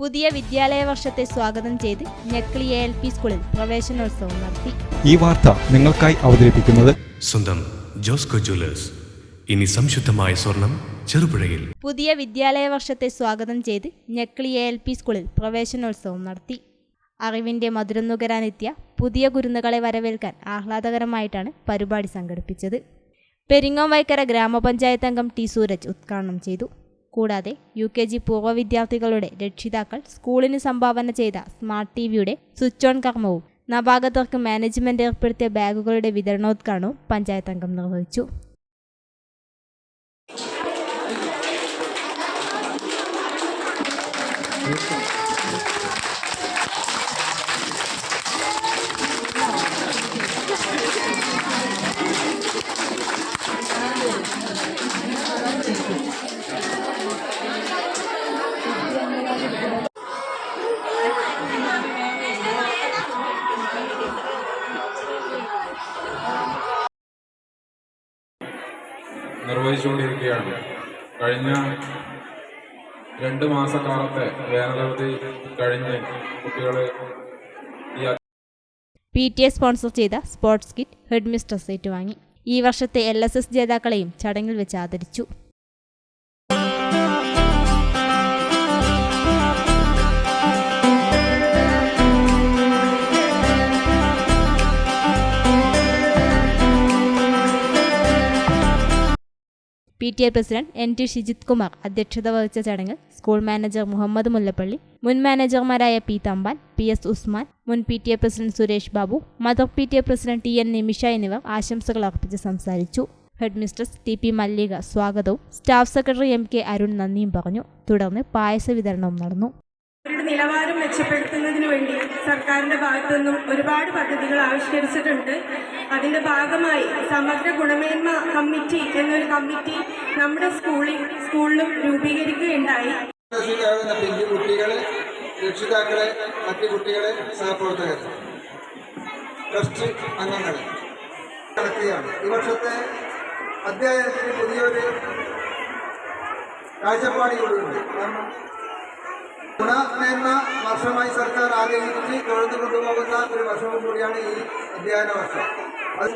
പുതിയ വിദ്യാലയ വർഷത്തെ സ്വാഗതം ചെയ്ത് ഞെക്ലി എ എൽ പി സ്കൂളിൽ പ്രവേശനോത്സവം നടത്തി. ഈ വാർത്ത നിങ്ങൾക്കായി അവതരിപ്പിക്കുന്നത് സ്വന്തം ജോസ്കോ ജ്വല്ലേഴ്സ്. ഇനി സംശുദ്ധമായ സ്വർണം ചെറുപുഴയിൽ. പുതിയ വിദ്യാലയ വർഷത്തെ സ്വാഗതം ചെയ്ത് ഞെക്ലി എ എൽ പി സ്കൂളിൽ പ്രവേശനോത്സവം നടത്തി. അറിവിന്റെ മധുരം നുകരാനെത്തിയ പുതിയ കുരുന്നുകളെ വരവേൽക്കാൻ ആഹ്ലാദകരമായിട്ടാണ് പരിപാടി സംഘടിപ്പിച്ചത്. പെരിങ്ങോം വൈക്കര ഗ്രാമപഞ്ചായത്ത് അംഗം ടി സൂരജ് ഉദ്ഘാടനം ചെയ്തു. കൂടാതെ യു കെ ജി പൂർവ വിദ്യാർത്ഥികളുടെ രക്ഷിതാക്കൾ സ്കൂളിന് സംഭാവന ചെയ്ത സ്മാർട്ട് ടി വിയുടെ സ്വിച്ച് ഓൺ കർമ്മവും നവാഗതർക്ക് മാനേജ്മെന്റ് ഏർപ്പെടുത്തിയ ബാഗുകളുടെ വിതരണോദ്ഘാടനവും പഞ്ചായത്ത് അംഗം നിർവഹിച്ചു. നിർവഹിച്ചുകൊണ്ടിരിക്കുകയാണ്. കഴിഞ്ഞ രണ്ട് മാസക്കാലത്തെ വേനലവധി കഴിഞ്ഞ് കുട്ടികൾ പി ടി എ സ്പോൺസർ ചെയ്ത സ്പോർട്സ് കിറ്റ് ഹെഡ് സീറ്റ് വാങ്ങി ഈ വർഷത്തെ എൽ എസ് എസ് ജേതാക്കളെയും ചടങ്ങിൽ വെച്ച് ആദരിച്ചു. P T A president N T Shijith Kumar അധ്യക്ഷത വഹിച്ച ചടങ്ങിൽ സ്കൂൾ മാനേജർ മുഹമ്മദ് മുല്ലപ്പള്ളി മുൻ മാനേജർമാരായ P Thampan P S Usman മുൻ P T A president Suresh Babu mother P T A president T N Nimisha എന്നിവർ ആശംസകൾ അർപ്പിച്ച് സംസാരിച്ചു. Head mistress T P Mallika സ്വാഗതവും staff secretary M K Arun നന്ദിയും പറഞ്ഞു. തുടർന്ന് പായസ വിതരണവും നടന്നു. അവരുടെ നിലവാരം മെച്ചപ്പെടുത്തുന്നതിന് വേണ്ടി സർക്കാരിന്റെ ഭാഗത്തു നിന്നും ഒരുപാട് പദ്ധതികൾ ആവിഷ്കരിച്ചിട്ടുണ്ട്. അതിന്റെ ഭാഗമായി സമഗ്ര ഗുണമേന്മ കമ്മിറ്റി എന്നൊരു കമ്മിറ്റി നമ്മുടെ സ്കൂളിൽ സ്കൂളിലും രൂപീകരിക്കുകയുണ്ടായി. കുട്ടികളെ രക്ഷിതാക്കളെ മറ്റു കുട്ടികളെ സഹപ്രവർത്തകർ ട്രസ്റ്റ് അംഗങ്ങളെ നടക്കുകയാണ്. ഈ വർഷത്തെ അധ്യയനത്തിന് പുതിയൊരു കാഴ്ചപ്പാടുകളുണ്ട് കാരണം ഗുണമേന്മ വർഷമായി സർക്കാർ ആഗ്രഹിച്ച് തുടർന്ന് കൊണ്ടുപോകുന്ന ഒരു വർഷവും കൂടിയാണ് ഈ അധ്യയന വർഷം അത്